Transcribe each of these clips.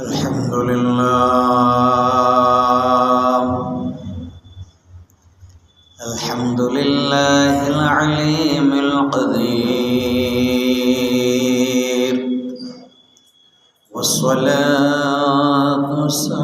الحمد لله. الحمد لله العليم القدير. والصلاة والسلام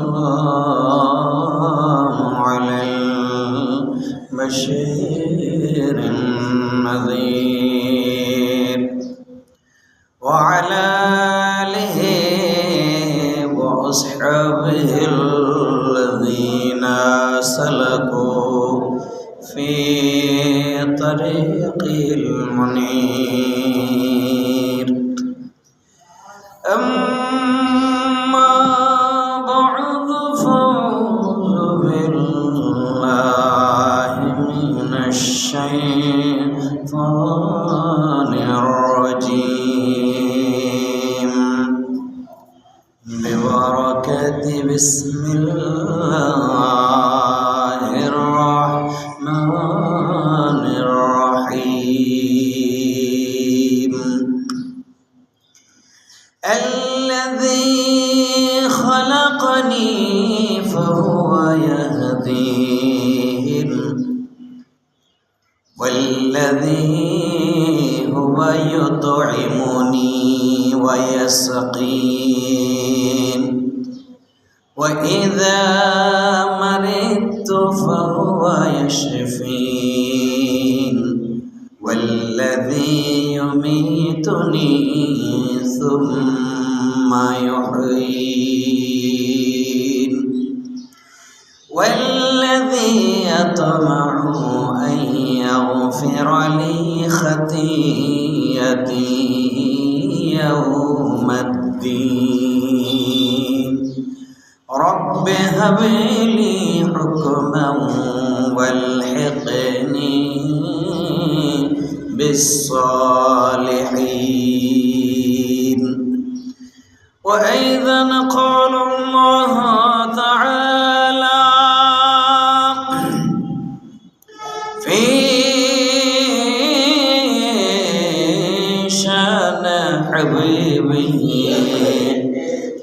فهو يشفين. والذي يميتني ثم يحيين. والذي يطمع أن يغفر لي خطيئتي يوم الدين. رب هب لي حكما والحقني بالصالحين. وأيضا قال الله تعالى في شأن حبيبه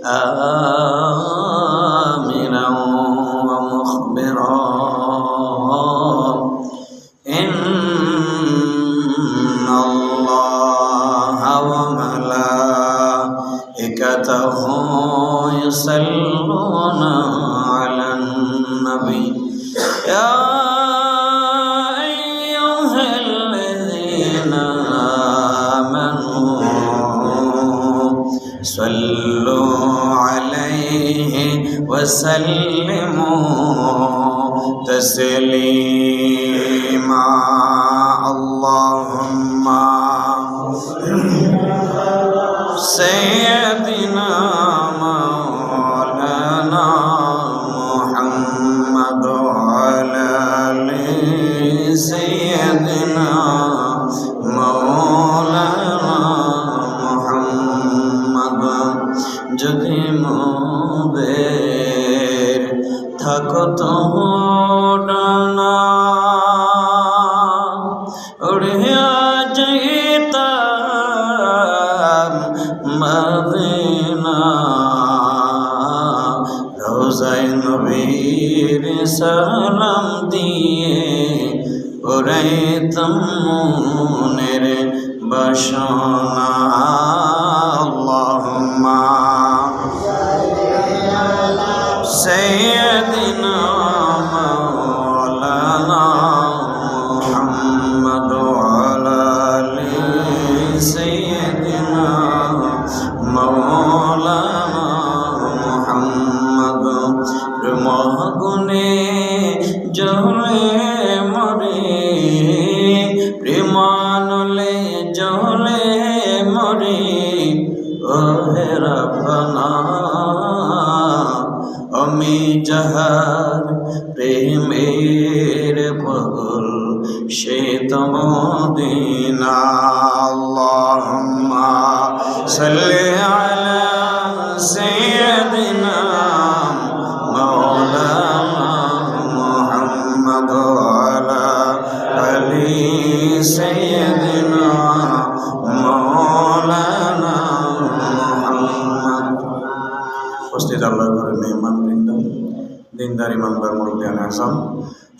آمنا say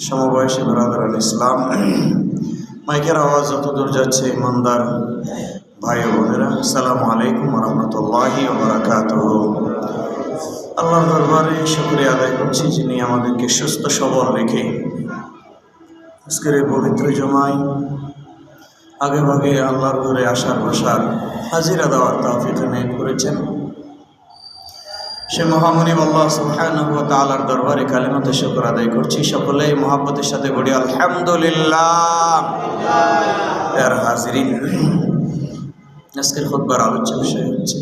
সমবয়সী বরাদরান ইসলাম। মাইকের আওয়াজ যত দূর যাচ্ছে ইমানদার ভাই বোনেরা, আসসালামু আলাইকুম রহমতুল্লাহি ওবরাকাত আল্লাহর দরবারে শুক্রিয়া আদায় করছি যিনি আমাদেরকে সুস্থ, সবল রেখে আজকের এই পবিত্র জমায় আগে ভাগে আল্লাহর ঘরে আসার বসার হাজিরা দেওয়ার তাফিক করেছেন। সে মহামণি আল্লাহ সুবহানাহু তাআলার দরবারে কালিমাতে শুকর আদায় করছি। সকলেই মহাব্বতের সাথে বলি, আলহামদুলিল্লাহ। এর হাজিরিন। আজকের খুতবার আলোচ্য বিষয় হচ্ছে,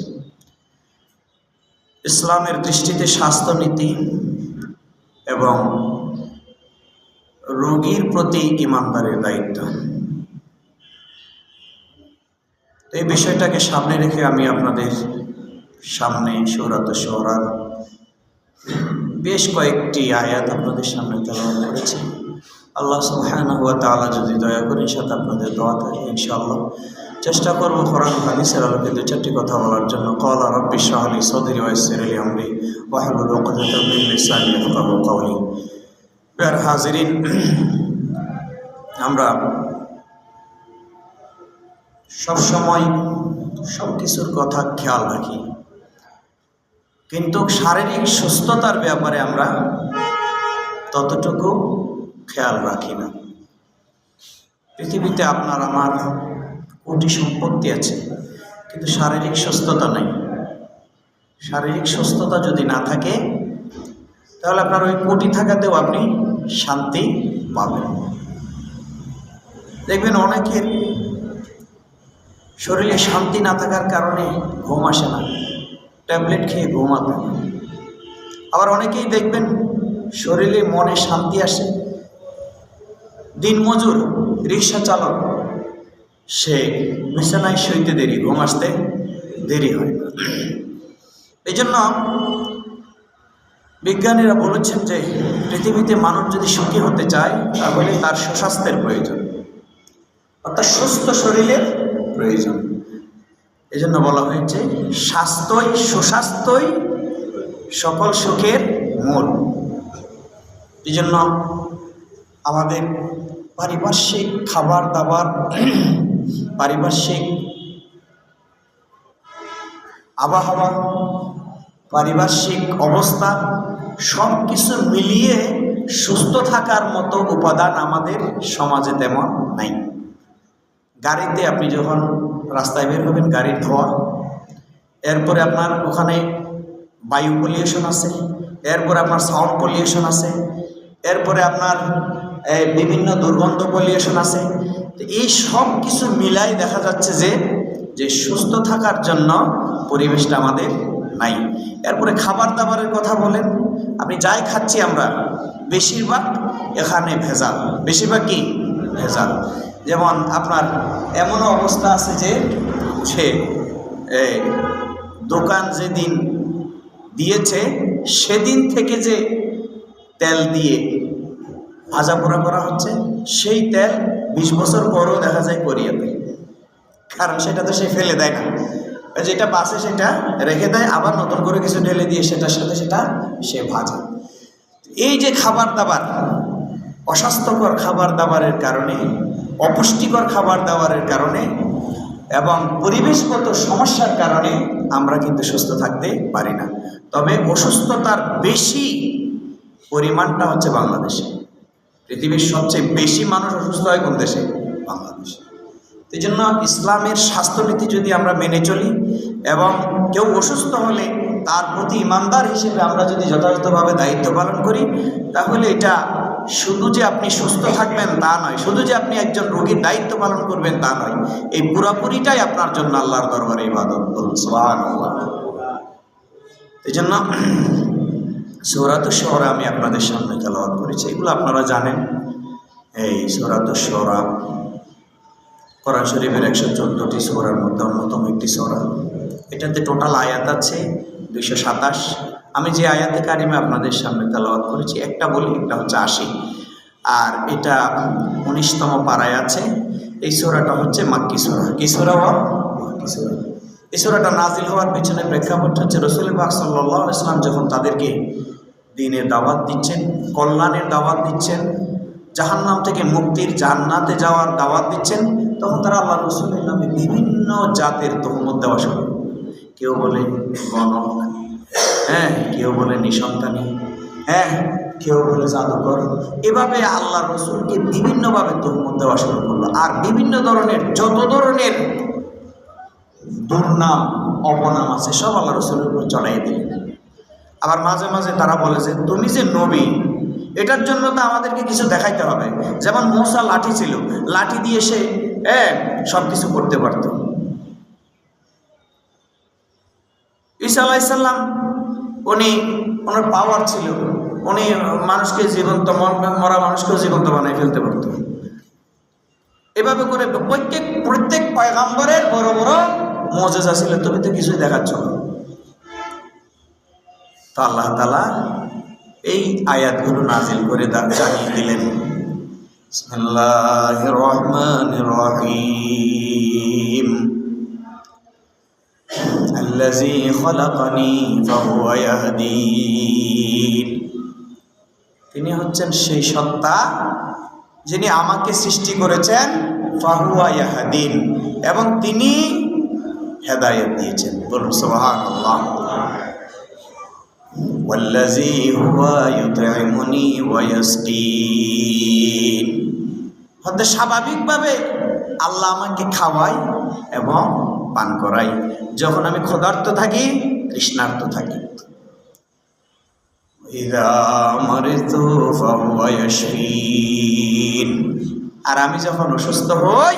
ইসলামের দৃষ্টিতে স্বাস্থ্যনীতি এবং রোগীর প্রতি ইমানদারের দায়িত্ব। এই বিষয়টাকে সামনে রেখে আমি আপনাদের সামনে সৌরাত সৌরার বেশ কয়েকটি আয়াত আপনাদের সামনে তেলাওয়াত করেছি। আল্লাহ সুবহানাহু ওয়া তাআলা যদি দয়া করেন সাথে আপনাদের দোয়া থাকে ইনশাআল্লাহ। চেষ্টা করব কোরআন হাদিসের আলোকে দু চারটি কথা বলার জন্য। কল রব্বি শাহলি সদরি ওয়াইসির আলী আমরি লিসানি প্যার হাজিরিন, আমরা সবসময় সব কিছুর কথা খেয়াল রাখি। কিন্তু শারীরিক সুস্থতার ব্যাপারে আমরা ততটুকু খেয়াল রাখি না। পৃথিবীতে আপনার, আমার কোটি সম্পত্তি আছে, কিন্তু শারীরিক সুস্থতা নেই। শারীরিক সুস্থতা যদি না থাকে, তাহলে আপনার ওই কোটি থাকাতেও আপনি শান্তি পাবেন। দেখবেন অনেকের শরীরে শান্তি না থাকার কারণে ঘুম আসে না, ট্যাবলেট খেয়ে ঘুমাতে। আবার অনেকেই দেখবেন শরীরে মনে শান্তি আসে। দিনমজুর, রিক্সা চালক সে বিছানায় শুইতে দেরি, ঘুম আসতে দেরি হয় এই জন্য বিজ্ঞানীরা বলেছেন যে, পৃথিবীতে মানুষ যদি সুখী হতে চায়, তাহলে তার সুস্বাস্থ্যের প্রয়োজন। অর্থাৎ সুস্থ শরীরের প্রয়োজন। এই জন্য বলা হয়েছে, স্বাস্থ্যই সুস্বাস্থ্যই সকল সুখের মূল। এই জন্য আমাদের পারিপার্শ্বিক খাবার দাবার পারিপার্শ্বিক আবহাওয়া, পারিপার্শ্বিক অবস্থা সব কিছু মিলিয়ে সুস্থ থাকার মতো উপাদান আমাদের সমাজে তেমন নাই। গাড়িতে আপনি যখন রাস্তায় বের হবেন, গাড়ির ধোয়া, এরপরে আপনার ওখানে বায়ু পলিউশন আছে, এরপরে আপনার সাউন্ড পলিউশন আছে, এরপরে আপনার বিভিন্ন দুর্গন্ধ পলিউশন আছে। তো এই সব কিছু মিলাই দেখা যাচ্ছে যে যে সুস্থ থাকার জন্য পরিবেশটা আমাদের নাই। এরপরে খাবার দাবারের কথা বলেন। আপনি যাই খাচ্ছি আমরা, বেশিরভাগ এখানে ভেজাল। বেশিরভাগ কি? ভেজাল। যেমন আপনার এমনও অবস্থা আছে যে সে দোকান যেদিন দিয়েছে, সেদিন থেকে যে তেল দিয়ে ভাজা পোড়া করা হচ্ছে, সেই তেল বিশ বছর পরও দেখা যায় কোরিয়াতে কারণ সেটা তো সে ফেলে দেয় না। যেটা বাসে সেটা রেখে দেয়, আবার নতুন করে কিছু ঢেলে দিয়ে সেটার সাথে সেটা সে ভাজে। এই যে খাবার দাবার, অস্বাস্থ্যকর খাবার দাবারের কারণে, অপুষ্টিকর খাবার দাবারের কারণে এবং পরিবেশগত সমস্যার কারণে আমরা কিন্তু সুস্থ থাকতে পারি না। তবে অসুস্থতার বেশি পরিমাণটা হচ্ছে বাংলাদেশে। পৃথিবীর সবচেয়ে বেশি মানুষ অসুস্থ হয় কোন দেশে? বাংলাদেশে। এই জন্য ইসলামের স্বাস্থ্যনীতি যদি আমরা মেনে চলি এবং কেউ অসুস্থ হলে তার প্রতি ইমানদার হিসেবে আমরা যদি যথাযথভাবে দায়িত্ব পালন করি, তাহলে এটা শুধু যে আপনি সুস্থ থাকবেন তা নয়, শুধু যে আপনি একজন রোগীর দায়িত্ব পালন করবেন তা নয়, এই পুরাপুরিটাই আপনার জন্য আল্লাহর দরবারে ইবাদত। এই জন্য সৌরাত শহরা আমি আপনাদের সামনে তেলাওয়াত করেছি। এগুলো আপনারা জানেন। এই সৌরাত শহরা কোরআন শরীফের একশো চোদ্দোটি সোরার মধ্যে অন্যতম একটি সোরা। এটাতে টোটাল আয়াত আছে দুইশো সাতাশ। আমি যে আয়াতে কারিমে আপনাদের সামনে তেলাওয়াত করেছি, একটা বলি, একটা হচ্ছে আশি। আর এটা উনিশতম পাড়ায় আছে। এই সোরাটা হচ্ছে মাক্কি সোরা। কি সোরা বল মাক্কি সোরা। এই সুরাটা নাজিল হওয়ার পিছনে প্রেক্ষাপট হচ্ছে রসুল পাক সাল্লাহ ইসলাম যখন তাদেরকে দিনের দাওয়াত দিচ্ছেন, কল্যাণের দাওয়াত দিচ্ছেন, জাহান্নাম থেকে মুক্তির জান্নাতে যাওয়ার দাওয়াত দিচ্ছেন, তখন তারা আল্লাহ রসুলের নামে বিভিন্ন জাতের তহমত দেওয়া শুরু। কেউ বলে গণক হ্যাঁ কেউ বলে নিঃসন্তানী হ্যাঁ কেউ বলে জাদুকর। এভাবে আল্লাহ রসুলকে বিভিন্নভাবে তহমত দেওয়া শুরু করল। আর বিভিন্ন ধরনের, যত ধরনের দুর্নাম অপনাম আছে, সব আল্লাহ রসুলের উপর চড়াই দিলেন। আবার মাঝে মাঝে তারা বলে যে তুমি যে নবী। এটার জন্য তো আমাদেরকে কিছু দেখাইতে হবে। যেমন মশা লাঠি ছিল, লাঠি দিয়ে সে সব কিছু করতে পারত। ঈসা আলাইসাল্লাম উনি, ওনার পাওয়ার ছিল। উনি মানুষকে জীবন্ত মরা মানুষকেও জীবন্ত বানাই ফেলতে পারত। এভাবে করে প্রত্যেক প্রত্যেক পয়গাম্বরের বড় বড় মজেজা ছিল। তুমি তো কিছুই দেখাচ্ছ না। তো আল্লাহ তালা এই আয়াতগুলো নাজিল করে দা- জানিয়ে দিলেন বিসমিল্লাহির রহমানির রহিম الذي خلقني فهو يهدين তিনি হচ্ছেন সেই সত্তা যিনি আমাকে সৃষ্টি করেছেন ফাহুয়া ইয়াহাদিন এবং তিনি হেদায়েত দিয়েছেন বলুন সুবহানাল্লাহ والذي هو يطعمني ويسقين হতে স্বাভাবিকভাবে আল্লাহ আমাকে খাওয়ায় এবং পান করাই যখন আমি ক্ষুধার্ত থাকি তৃষ্ণার্ত থাকি ইদা মরিতু ফাহুয়া ইয়াশফিন আর আমি যখন অসুস্থ হই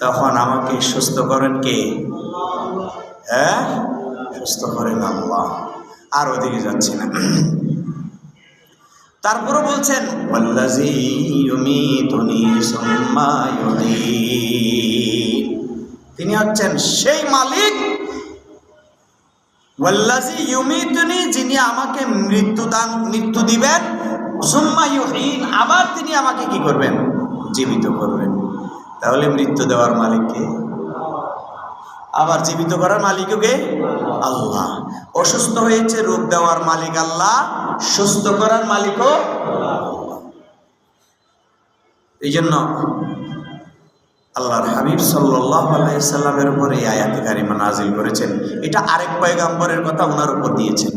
তখন আমাকে সুস্থ করেন কে হ্যাঁ সুস্থ করেন আল্লাহ আর ওদিকে যাচ্ছি না। তারপরে বলছেন তিনি হচ্ছেন সেই মালিক। ইউমীতুনি, যিনি আমাকে মৃত্যু দান, মৃত্যু দিবেন, সুম্মা ইউহয়ীন আবার তিনি আমাকে কি করবেন? জীবিত করবেন। তাহলে মৃত্যু দেওয়ার মালিককে আবার জীবিত করার মালিকও কে? আল্লাহ। অসুস্থ হয়েছে, রোগ দেওয়ার মালিক আল্লাহ, সুস্থ করার মালিকও এই জন্য আল্লাহর হাবিব সাল্লাহ আলাইসাল্লামের উপর এই আয়াতে কারিমা নাজিল করেছেন। এটা আরেক পয়গাম্বরের কথা ওনার উপর দিয়েছেন।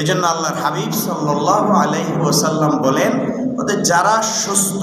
এই জন্য আল্লাহর হাবিব সাল্লাহ আলাইহি ওসাল্লাম বলেন, ওদের যারা সুস্থ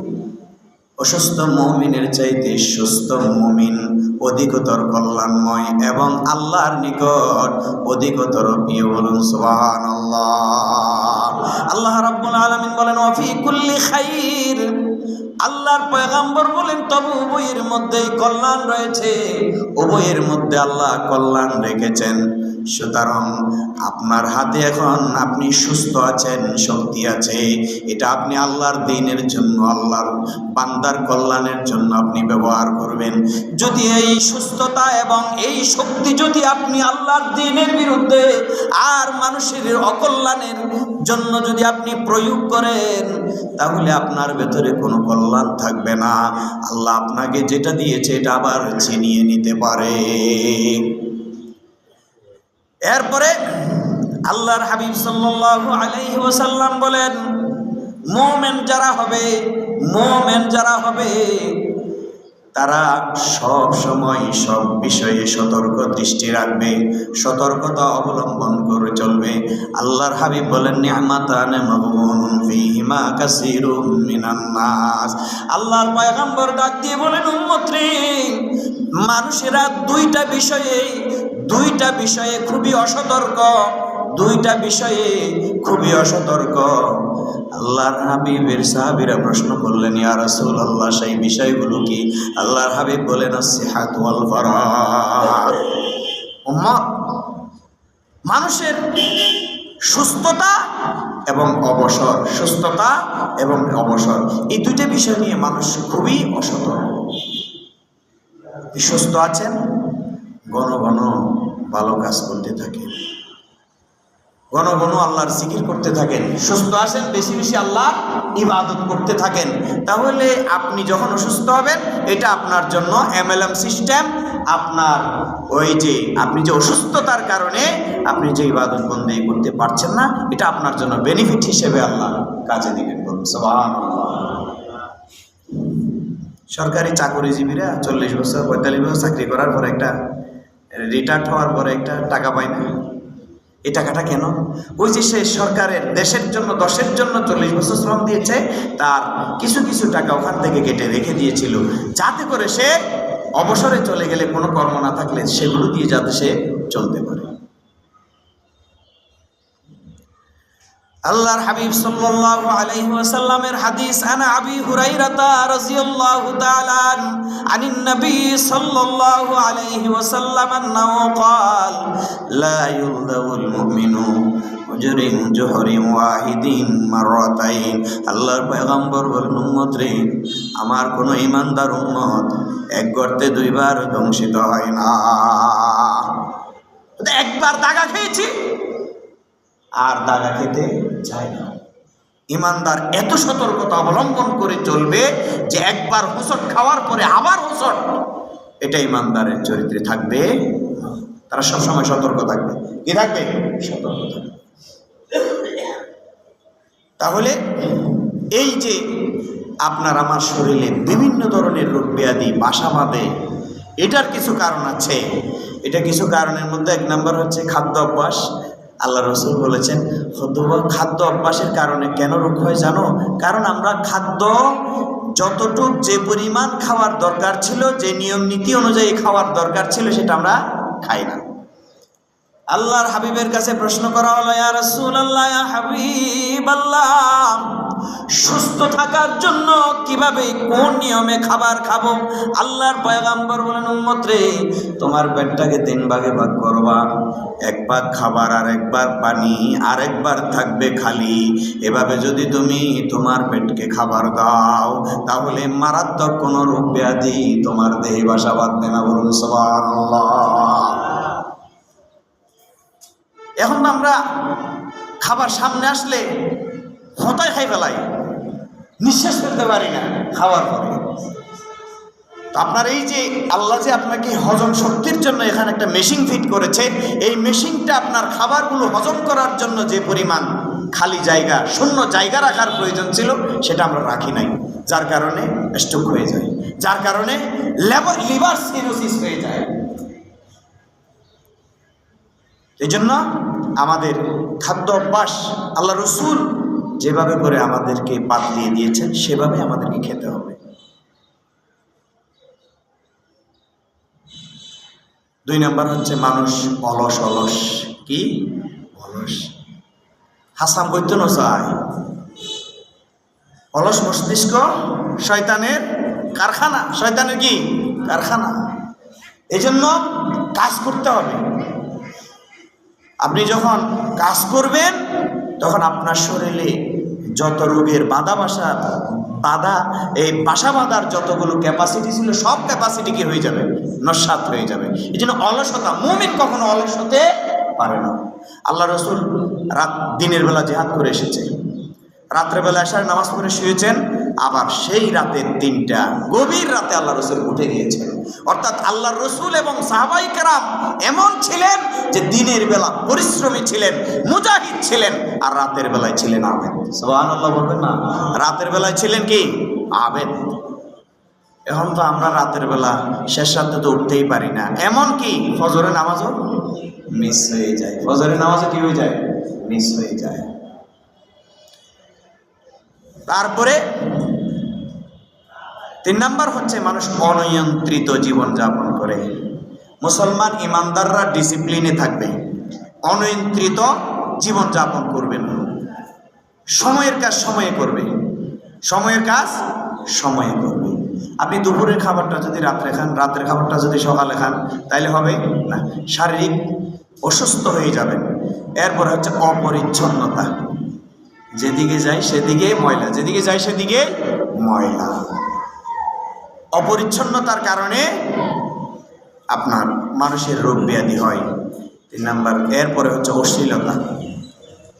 অসুস্থ মমিনের চাইতে সুস্থ মমিন অধিকতর কল্যাণময় এবং আল্লাহর নিকট অধিকতর প্রিয় বলুন সুবাহান আল্লাহ রাব্বুল আলামিন বলেন ওয়াফি কুল্লি খাইর। আল্লাহর পয়গাম্বর বলেন, তবে উভয়ের মধ্যেই কল্যাণ রয়েছে। উভয়ের মধ্যে আল্লাহ কল্যাণ রেখেছেন। সুতরাং আপনার হাতে এখন আপনি সুস্থ আছেন, শক্তি আছে। এটা আপনি আল্লাহর দিনের জন্য, আল্লাহর বান্দার কল্যাণের জন্য আপনি ব্যবহার করবেন। যদি এই সুস্থতা এবং এই শক্তি যদি আপনি আল্লাহর দিনের বিরুদ্ধে আর মানুষের অকল্যাণের জন্য যদি আপনি প্রয়োগ করেন, তাহলে আপনার ভেতরে কোনো কল্যাণ থাকবে না। আল্লাহ আপনাকে যেটা দিয়েছে, এটা আবার ছিনিয়ে নিতে পারে। এরপরে আল্লাহর হাবিব সাল্লাল্লাহু আলাইহি ওয়াসাল্লাম বলেন, মোমেন যারা হবে, মোমেন যারা হবে, তারা সব সময় সব বিষয়ে সতর্ক দৃষ্টি রাখবে, সতর্কতা অবলম্বন করে চলবে। আল্লাহর হাবিব বলেন আল্লাহর পয়গম্বর ডাক দিয়ে বলেন উম্মত মানুষেরা দুইটা বিষয়ে দুইটা বিষয়ে খুবই অসতর্ক, দুইটা বিষয়ে খুবই অসতর্ক। আল্লাহর হাবিবের সাহাবীরা প্রশ্ন করলেন, ইয়া রাসূলুল্লাহ, সেই বিষয়গুলো কি? আল্লাহর হাবিব বলেন মানুষের সুস্থতা এবং অবসর, সুস্থতা এবং অবসর, এই দুইটা বিষয় নিয়ে মানুষ খুবই অসতর্ক। সুস্থ আছেন? ঘন ঘন ভালো কাজ করতে থাকেন ঘন ঘন আল্লাহর জিকির করতে থাকেন। সুস্থ আসেন, বেশি বেশি আল্লাহ ইবাদত করতে থাকেন। তাহলে আপনি যখন অসুস্থ হবেন, এটা আপনার জন্য এমএলএম সিস্টেম। আপনার ওই যে, আপনি যে অসুস্থতার কারণে আপনি যে ইবাদত বন্দী করতে পারছেন না, এটা আপনার জন্য বেনিফিট হিসেবে আল্লাহ কাজে দিবেন বলুন সরকারি চাকরিজীবীরা চল্লিশ বছর, পঁয়তাল্লিশ বছর চাকরি করার পর একটা রিটায়ার্ড হওয়ার পরে একটা টাকা পায় না। এই টাকাটা কেন? ওই যে সে সরকারের দেশের জন্য, দশের জন্য চল্লিশ বছর শ্রম দিয়েছে, তার কিছু কিছু টাকা ওখান থেকে কেটে রেখে দিয়েছিল। যাতে করে সে অবসরে চলে গেলে কোনো কর্ম না থাকলে সেগুলো দিয়ে যাতে সে চলতে পারে। আল্লাহর হাবিব সাল্লাল্লাহু আলাইহি ওয়াসাল্লামের হাদিস আনা আবি হুরাইরাতা রাদিয়াল্লাহু তাআলা আনিন নবী সাল্লাল্লাহু আলাইহি ওয়াসাল্লাম আন্নাহু قال لا يلدغ المؤمن হুজরিন জোহরিন ওয়াহিদিন মাররাতাইন আল্লাহর পয়গম্বর বলেন উম্মত রে আমার কোন ইমানদার উম্মত এক গর্তে দুইবার ধ্বংসিত হয় না একবার দাগা খেয়েছি আর দাগা খেতে চায় না। ইমানদার এত সতর্কতা অবলম্বন করে চলবে যে একবার হোসট খাওয়ার পরে আবার হোসট, এটা ইমানদারের চরিত্রে থাকবে তারা সবসময় সতর্ক থাকবে। কি থাকবে? সতর্ক থাকবে। তাহলে এই যে আপনার আমার শরীরে বিভিন্ন ধরনের রোগ ব্যাধি, বাসা বাঁধে, এটার কিছু কারণ আছে। এটা কিছু কারণের মধ্যে এক নম্বর হচ্ছে খাদ্য অভ্যাস। আল্লাহ রসুল বলেছেন খাদ্য অভ্যাসের কারণে কেন রোগ হয় জানো? কারণ আমরা খাদ্য যতটুক যে পরিমাণ খাওয়ার দরকার ছিল, যে নিয়ম নীতি অনুযায়ী খাওয়ার দরকার ছিল, সেটা আমরা খাই না। আল্লাহর হাবিবের কাছে প্রশ্ন করা হলো, ইয়া রাসূলুল্লাহ, ইয়া হাবিব আল্লাহ সুস্থ থাকার জন্য কীভাবে কোন নিয়মে খাবার খাব? আল্লাহর পয়গাম্বর বলেন, উম্মত রে, তোমার পেটটাকে তিন ভাগে ভাগ করবা। এক ভাগ খাবার আর একবার পানি, আর একবার থাকবে খালি। এভাবে যদি তুমি তোমার পেটকে খাবার দাও, তাহলে মারাত্মক কোনো রোগ ব্যাধি তোমার দেহে বাসা বাঁধবে না বলুন, সুবহানাল্লাহ। এখন আমরা খাবার সামনে আসলে হতায় খাই ফেলাই, নিঃশ্বাস ফেলতে পারি না খাওয়ার পরে। তো আপনার এই যে আল্লাহ যে আপনাকে হজম শক্তির জন্য এখানে একটা মেশিন ফিট করেছে, এই মেশিনটা আপনার খাবারগুলো হজম করার জন্য যে পরিমাণ খালি জায়গা, শূন্য জায়গা রাখার প্রয়োজন ছিল, সেটা আমরা রাখি নাই। যার কারণে স্ট্রোক হয়ে যায়। যার কারণে লেবার লিভার সিরোসিস হয়ে যায়। এই জন্য আমাদের খাদ্য অভ্যাস, আল্লাহ রসুল যেভাবে করে আমাদেরকে পাতলিয়ে দিয়েছেন, সেভাবে আমাদেরকে খেতে হবে। দুই নম্বর হচ্ছে মানুষ অলস অলস। কি? অলস। হাসাম বৈদ্য চায় অলস মস্তিষ্ক শয়তানের কারখানা। শয়তানের কি? কারখানা। এই জন্য কাজ করতে হবে। আপনি যখন কাজ করবেন, তখন আপনার শরীরে যত রোগের বাধা বাসা, বাধা, এই বাসা বাঁধার যতগুলো ক্যাপাসিটি ছিল, সব ক্যাপাসিটি কি হয়ে যাবে? নস্বাত হয়ে যাবে। এই জন্য অলসতা, মুমিন কখনো অলস হতে পারে না। আল্লাহ রসুল রাত দিনের বেলা জেহাদ করে এসেছে রাত্রেবেলা আসার নামাজ পড়ে শুয়েছেন। আবার সেই রাতের দিনটা গভীর রাতে আল্লাহ রসুল উঠে গিয়েছেন। অর্থাৎ আল্লাহ রসুল এবং সাহাবাই কারাম এমন ছিলেন যে দিনের বেলা পরিশ্রমী ছিলেন মুজাহিদ ছিলেন আর রাতের বেলায় ছিলেন আবেদ। সোহান আল্লাহ বলবেন না। রাতের বেলায় ছিলেন কি? আবেদ। এখন তো আমরা রাতের বেলা শেষ রাতে তো উঠতেই পারি না। এমন কি? ফজরের নামাজও? মিস হয়ে যায়। ফজরের নামাজও কি হয়ে যায়? মিস হয়ে যায়। তারপরে তিন নাম্বার হচ্ছে মানুষ অনিয়ন্ত্রিত জীবন যাপন করে। মুসলমান ইমানদাররা ডিসিপ্লিনে থাকবে, অনিয়ন্ত্রিত জীবন যাপন করবে না। সময়ের কাজ সময়ে করবে, সময়ের কাজ সময়ে করবে। আপনি দুপুরের খাবারটা যদি রাত্রে খান রাত্রের খাবারটা যদি সকালে খান, তাইলে হবে না, শারীরিক অসুস্থ হয়ে যাবেন। এরপর হচ্ছে অপরিচ্ছন্নতা। যেদিকে যাই সেদিকে ময়লা, যেদিকে যাই সেদিকে ময়লা। অপরিচ্ছন্নতার কারণে আপনার মানুষের রোগ ব্যাধি হয়। তিন নাম্বার, এরপরে হচ্ছে অশ্লীলতা।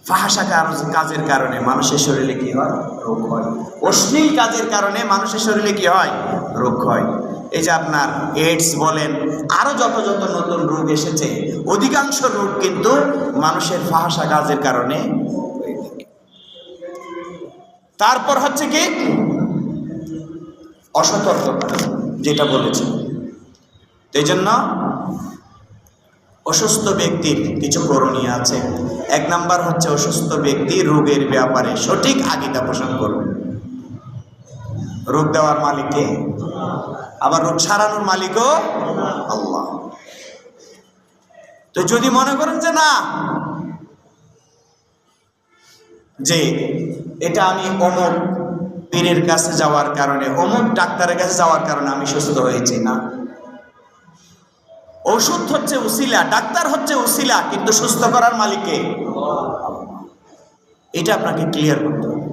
ফাহাসা কাজের কারণে মানুষের শরীরে কি হয়? রোগ হয়। অশ্লীল কাজের কারণে মানুষের শরীরে কি হয়? রোগ হয়। এই যে আপনার এইডস বলেন আরও যত যত নতুন রোগ এসেছে, অধিকাংশ রোগ কিন্তু মানুষের ফাহাসা কাজের কারণে তারপর হচ্ছে কি? অসতর্কতা, যেটা বলেছে। এই জন্য অসুস্থ ব্যক্তির কিছু করণীয় আছে। এক নাম্বার হচ্ছে অসুস্থ ব্যক্তি রোগের ব্যাপারে সঠিক আগিদা পোষণ করবে রোগ দেওয়ার মালিককে আবার রোগ সারানোর মালিকও আল্লাহ। তো যদি মনে করেন যে না, যে এটা আমি অমুক পীরের কাছে যাওয়ার কারণে, অমুক ডাক্তারের কাছে যাওয়ার কারণে আমি সুস্থ হয়েছি না। ওষুধ হচ্ছে উসিলা, ডাক্তার হচ্ছে উসিলা, কিন্তু সুস্থ করার মালিককে এটা আপনাকে ক্লিয়ার করতে হবে।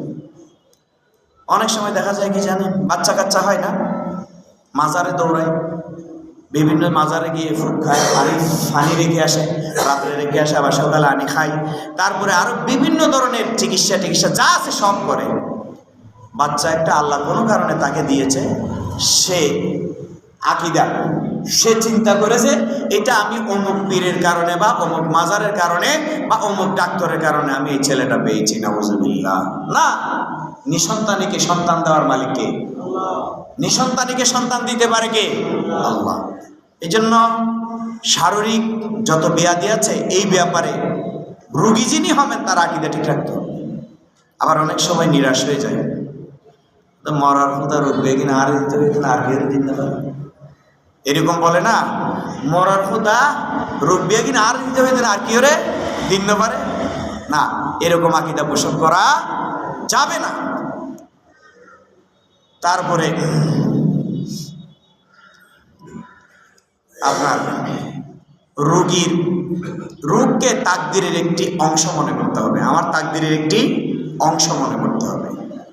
অনেক সময় দেখা যায় কি জানেন, বাচ্চা কাচ্চা হয় না, মাজারে দৌড়ায়, বিভিন্ন মাজারে গিয়ে ফুট খায়, পানি পানি রেখে আসে, রাত্রে রেখে আসে, আবার সকালে আনি খায়। তারপরে আরও বিভিন্ন ধরনের চিকিৎসা টিকিৎসা যা আছে সব করে। বাচ্চা একটা আল্লাহ কোনো কারণে তাকে দিয়েছে, সে আকিদা, সে চিন্তা করেছে, এটা আমি অমুক পীরের কারণে বা অমুক মাজারের কারণে বা অমুক ডাক্তারের কারণে আমি এই ছেলেটা পেয়েছি না বুঝবিল্লা না, নিসন্তানীকে সন্তান দেওয়ার মালিককে নিসন্তানীকে সন্তান দিতে পারে কে? আল্লাহ। এই জন্য শারীরিক যত ব্যাধি আছে, এই ব্যাপারে রুগী যিনি হবেন, তার আকিদা ঠিক রাখতে হবে। আবার অনেক সময় নিরাশ হয়ে যায়। তো মরার কথা রুখবে কিনা, আর দিতে হবে কিনা, আর কেউ দিতে পারে এরকম বলে না, মরার খোদা রুখবে কিনা, আর দিতে হবে আর কি রে দিন পারে। না, এরকম আকিদা পোষণ করা যাবে না। তারপরে আপনার রোগীর, রোগকে তাকদিরের একটি অংশ মনে করতে হবে। আমার তাকদিরের একটি অংশ মনে করতে হবে।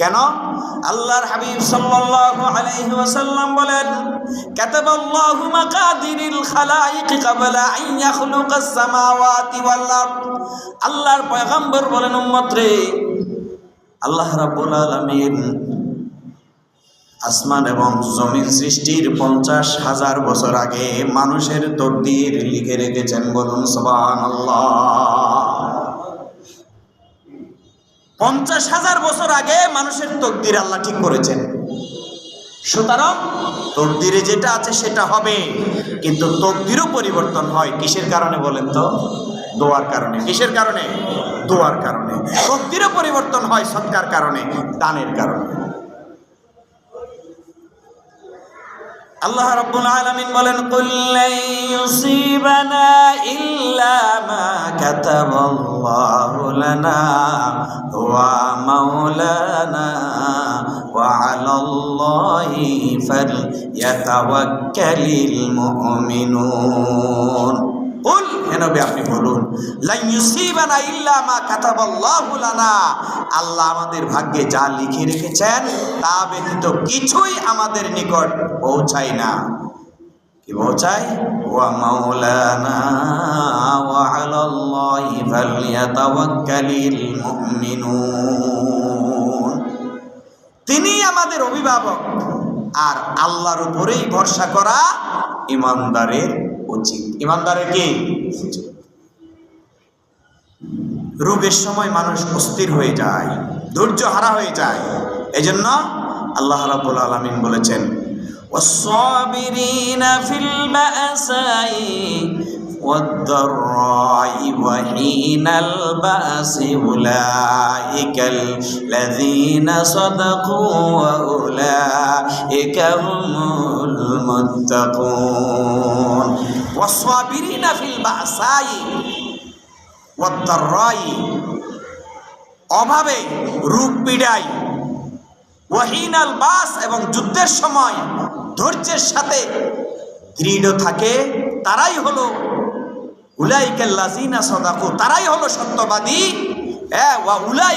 কেন? আল্লাহর হাবিব সাল্লাল্লাহু আলাইহি ওয়াসাল্লাম বলেন, কাতাবাল্লাহু মাকাদিরিল খালাইক ক্বাবলা আন ইয়াখলুকাস সামাওয়াতি ওয়াল আরদ। আল্লাহর পয়গম্বর বলেন, উম্মত রে, আল্লাহ রাব্বুল আলামিন আসমান এবং জমিন সৃষ্টির পঞ্চাশ হাজার বছর আগে মানুষের তকদির লিখে রেখেছেন বলুন সুবহানাল্লাহ। পঞ্চাশ হাজার বছর আগে মানুষের তকদির আল্লাহ ঠিক করেছেন। সুতরাং তকদিরে যেটা আছে সেটা হবে। কিন্তু তকদিরও পরিবর্তন হয় কিসের কারণে বলেন তো? দোয়ার কারণে। কিসের কারণে? দোয়ার কারণে। তকদিরও পরিবর্তন হয় সৎকার কারণে, দানের কারণে। আল্লাহ রাব্বুল আলামিন বলেন, কুল লাই ইউসিবানা ইল্লা মা কাতাবাল্লাহু লানা ওয়া মাওলানা ওয়া আলাল্লাহি ফালইয়াতাওয়াক্কালিল মুমিনুন. কুল, হে নবী আপনি বলুন লা ইউসিবানা ইল্লা মা কাতাবাল্লাহু লানা। আল্লাহ আমাদের ভাগ্যে যা লিখে রেখেছেন, তা ব্যতীত কিছুই আমাদের নিকট পৌঁছায় না। কি পৌঁছায়? ওয়া মাওলানা ওয়া আলাল্লাহি ফালইয়াতাওয়াক্কালিল মুমিনুন। তিনি আমাদের অভিভাবক, আর আল্লাহর উপরেই ভরসা করা ইমানদারের উচিত ইমানদারের কি উচিত রোগের সময় মানুষ অস্থির হয়ে যায় ধৈর্য হারা হয়ে যায় এজন্য আল্লাহ রাব্বুল আলামিন বলেছেন والصابرين في البأساء والضراء وحين البأس أولئك الذين صدقوا وأولئك هم المتقون والصابرين في البأساء والضراء অভাবে রূপ পীড়ায় ওয়াহিনাল বাস এবং যুদ্ধের সময় ধৈর্যের সাথে দৃঢ় থাকে তারাই হলো উলাইকাল্লাজিনা সদাকু তারাই হলো সত্যবাদী। হ্যাঁ ওয়া উলাই